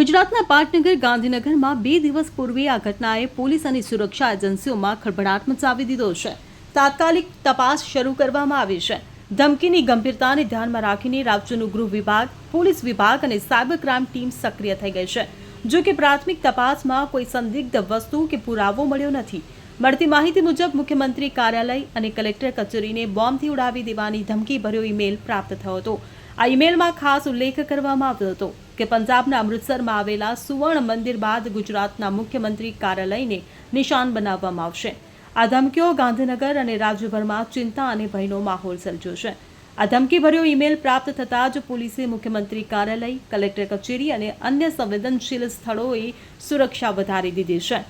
ગુજરાતના પાટનગર ગાંધીનગરમાં બે દિવસ પૂર્વે આ ઘટનાએ પોલીસ અને સુરક્ષા એજન્સીઓમાં ખળભળાટ મચાવી દીધો છે. તાત્કાલિક તપાસ શરૂ કરવામાં આવી છે. ધમકીની ગંભીરતાને ધ્યાનમાં રાખીને રાજ્યનું ગૃહ વિભાગ, પોલીસ વિભાગ અને સાયબર ક્રાઇમ ટીમ સક્રિય થઈ ગઈ છે. જો કે પ્રાથમિક તપાસમાં કોઈ સંદિગ્ધ વસ્તુ કે પુરાવો મળ્યો નથી. મળતી માહિતી મુજબ મુખ્યમંત્રી કાર્યાલય અને કલેક્ટર કચેરીને બોમ્બથી ઉડાવી દેવાની ધમકીભર્યો ઈમેલ પ્રાપ્ત થયો હતો. આ ઈમેલમાં ખાસ ઉલ્લેખ કરવામાં આવ્યો હતો કે પંજાબના અમૃતસરમાં આવેલા સુવર્ણ મંદિર બાદ ગુજરાતના મુખ્યમંત્રી કાર્યાલયને નિશાન બનાવવામાં આવશે. આ ધમકીઓ ગાંધીનગર અને રાજ્યભરમાં ચિંતા અને ભયનો માહોલ સર્જ્યો છે. આ ધમકીભર્યો ઈમેલ પ્રાપ્ત થતાં જ પોલીસે મુખ્યમંત્રી કાર્યાલય, કલેક્ટર કચેરી અને અન્ય સંવેદનશીલ સ્થળોએ સુરક્ષા વધારી દીધી છે.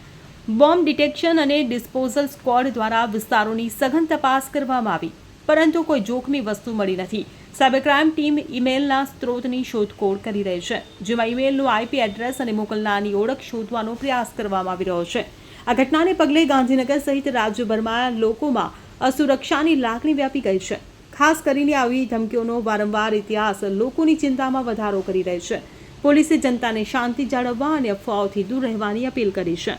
બોમ્બ ડિટેક્શન અને ડિસ્પોઝલ સ્ક્વોડ દ્વારા વિસ્તારોની સઘન તપાસ કરવામાં આવી, પરંતુ કોઈ જોખમી વસ્તુ મળી નથી. સાયબર ક્રાઇમ ટીમ ઈમેલના સ્ત્રોતની શોધખોળ કરી રહી છે, જેમાં ઈમેલનું આઈપી એડ્રેસ અને મોકલનારની ઓળખ શોધવાનો પ્રયાસ કરવામાં આવી રહ્યો છે. આ ઘટનાને પગલે ગાંધીનગર સહિત રાજ્યભરમાં લોકોમાં અસુરક્ષાની લાગણી વ્યાપી ગઈ છે. ખાસ કરીને આવી ધમકીઓનો વારંવાર ઇતિહાસ લોકોની ચિંતામાં વધારો કરી રહી છે. પોલીસે જનતાને શાંતિ જાળવવા અને અફવાઓથી દૂર રહેવાની અપીલ કરી છે.